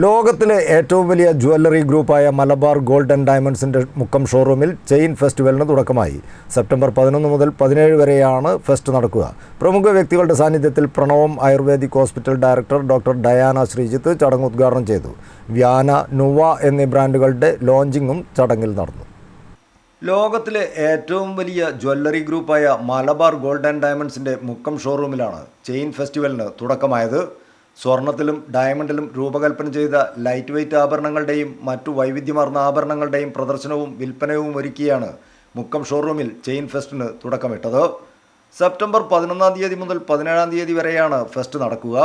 ലോകത്തിലെ ഏറ്റവും വലിയ ജ്വല്ലറി ഗ്രൂപ്പായ മലബാർ ഗോൾഡൻ ഡയമണ്ട്സിന്റെ മുക്കം ഷോറൂമിൽ ചെയിൻ ഫെസ്റ്റിവലിന് തുടക്കമായി. സെപ്റ്റംബർ പതിനൊന്ന് മുതൽ പതിനേഴ് വരെയാണ് ഫെസ്റ്റ് നടക്കുക. പ്രമുഖ വ്യക്തികളുടെ സാന്നിധ്യത്തിൽ Pranavam ayurvedic hospital director doctor Diana Sreejith ചടങ്ങ് ഉദ്ഘാടനം ചെയ്തു. വ്യാന നുവ എന്നീ ബ്രാൻഡുകളുടെ ലോഞ്ചിങ്ങും ചടങ്ങിൽ നടന്നു. ലോകത്തിലെ ഏറ്റവും വലിയ ജ്വല്ലറി ഗ്രൂപ്പായ മലബാർ ഗോൾഡ് ആൻഡ് ഡയമണ്ട്സിന്റെ മുക്കം ഷോറൂമിലാണ് ചെയിൻ ഫെസ്റ്റിവലിന് തുടക്കമായത്. സ്വർണത്തിലും ഡയമണ്ടിലും രൂപകൽപ്പന ചെയ്ത ലൈറ്റ് വെയ്റ്റ് ആഭരണങ്ങളുടെയും മറ്റു വൈവിധ്യമാർന്ന ആഭരണങ്ങളുടെയും പ്രദർശനവും വിൽപ്പനയും ഒരുക്കിയാണ് മുക്കം ഷോറൂമിൽ ചെയിൻ ഫെസ്റ്റിന് തുടക്കമിട്ടത്. സെപ്റ്റംബർ പതിനൊന്നാം തീയതി മുതൽ പതിനേഴാം തീയതി വരെയാണ് ഫെസ്റ്റ് നടക്കുക.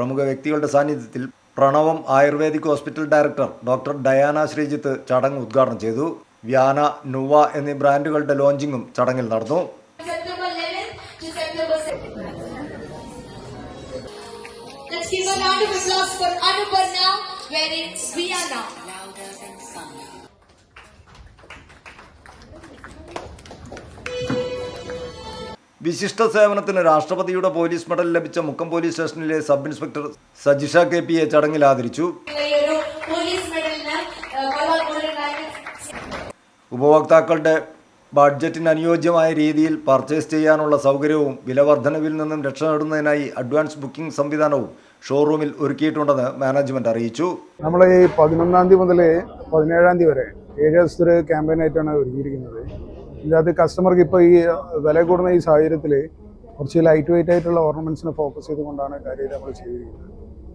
പ്രമുഖ വ്യക്തികളുടെ സാന്നിധ്യത്തിൽ Pranavam ayurvedic hospital director doctor Diana Sreejith ചടങ്ങ് ഉദ്ഘാടനം ചെയ്തു വ്യാന നുവ എന്നീ ബ്രാൻഡുകളുടെ ലോഞ്ചിങ്ങും ചടങ്ങിൽ നടന്നു September 11th to September 2nd. Let's give a round of applause for wearing Vienna. വിശിഷ്ട സേവനത്തിന് രാഷ്ട്രപതിയുടെ പോലീസ് മെഡൽ ലഭിച്ച മുക്കം പോലീസ് സ്റ്റേഷനിലെ sub inspector Sajisha K P പിയെ ചടങ്ങിൽ ആദരിച്ചു. ഉപഭോക്താക്കളുടെ ബഡ്ജറ്റിന് അനുയോജ്യമായ രീതിയിൽ പർച്ചേസ് ചെയ്യാനുള്ള സൗകര്യവും വിലവർധനവിൽ നിന്നും രക്ഷ നേടുന്നതിനായി അഡ്വാൻസ് ബുക്കിംഗ് സംവിധാനവും ഷോറൂമിൽ ഒരുക്കിയിട്ടുണ്ടെന്ന് മാനേജ്മെന്റ് അറിയിച്ചു. നമ്മൾ ഈ പതിനൊന്നാം തീയതി മുതൽ പതിനേഴാം തീയതി വരെ ഏഴ് ദിവസത്തെ ഒരു ക്യാമ്പയിനായിട്ടാണ് ഒരുക്കിയിരിക്കുന്നത്. ഇതിനകത്ത് കസ്റ്റമർക്ക് ഇപ്പോൾ ഈ വില കൂടുന്ന ഈ സാഹചര്യത്തിൽ കുറച്ച് ലൈറ്റ് വെയിറ്റ് ആയിട്ടുള്ള ഓർണമെന്റ്സിനെ ഫോക്കസ് ചെയ്തുകൊണ്ടാണ് കാര്യം നമ്മൾ ചെയ്തിരിക്കുന്നത്.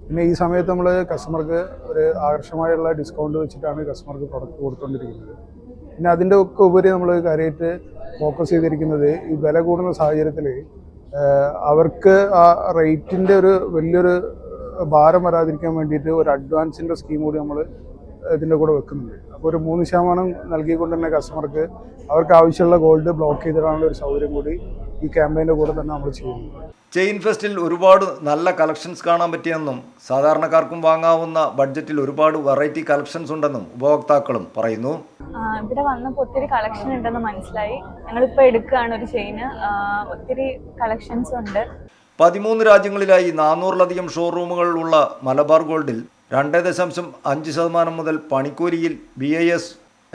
പിന്നെ ഈ സമയത്ത് നമ്മൾ കസ്റ്റമർക്ക് ഒരു ആകർഷമായുള്ള ഡിസ്കൗണ്ട് വെച്ചിട്ടാണ് കസ്റ്റമർക്ക് പ്രൊഡക്റ്റ് കൊടുത്തുകൊണ്ടിരിക്കുന്നത് പിന്നെ അതിന്റെ ഒക്കെ ഉപരി നമ്മൾ കാര്യമായിട്ട് ഫോക്കസ് ചെയ്തിരിക്കുന്നത് ഈ വില കൂടുന്ന സാഹചര്യത്തിൽ അവർക്ക് ആ റേറ്റിന്റെ ഒരു വലിയൊരു ഭാരം വരാതിരിക്കാൻ വേണ്ടിയിട്ട് ഒരു അഡ്വാൻസിന്റെ സ്കീം കൂടി നമ്മൾ ഇതിന്റെ കൂടെ വെക്കുന്നുണ്ട്. അപ്പോൾ ഒരു മൂന്ന് ശതമാനം നൽകിക്കൊണ്ട് തന്നെ കസ്റ്റമർക്ക് അവർക്ക് ആവശ്യമുള്ള ഗോൾഡ് ബ്ലോക്ക് ചെയ്തിടാനുള്ള ഒരു സൗകര്യം കൂടി ഈ ക്യാമ്പയിന്റെ കൂടെ തന്നെ നമ്മൾ ചെയ്യുന്നു. ചെയിൻ ഫെസ്റ്റിൽ ഒരുപാട് നല്ല കളക്ഷൻസ് കാണാൻ പറ്റിയെന്നും സാധാരണക്കാർക്കും വാങ്ങാവുന്ന ബഡ്ജറ്റിൽ ഒരുപാട് വെറൈറ്റി കളക്ഷൻസ് ഉണ്ടെന്നും ഉപഭോക്താക്കളും പറയുന്നു. ഇവിടെ വന്നപ്പോൾ ഒത്തിരി കളക്ഷൻ ഉണ്ടെന്ന് മനസ്സിലായി. ഞങ്ങളിപ്പോൾ എടുക്കുകയാണ് ഒരു ചെയിന് ഒത്തിരി കളക്ഷൻസ് ഉണ്ട്. പതിമൂന്ന് രാജ്യങ്ങളിലായി നാനൂറിലധികം ഷോറൂമുകൾ ഉള്ള മലബാർ ഗോൾഡിൽ രണ്ട് ദശാംശം അഞ്ച് ശതമാനം മുതൽ പണിക്കൂലിയിൽ B I S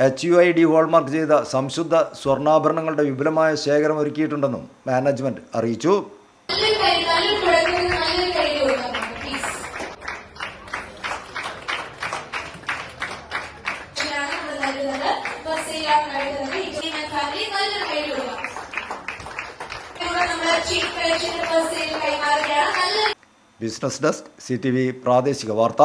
H U I D hallmark ചെയ്ത സംശുദ്ധ സ്വർണാഭരണങ്ങളുടെ വിപുലമായ ശേഖരം ഒരുക്കിയിട്ടുണ്ടെന്നും മാനേജ്മെന്റ് അറിയിച്ചു. Business desk C T V പ്രാദേശിക വാർത്ത.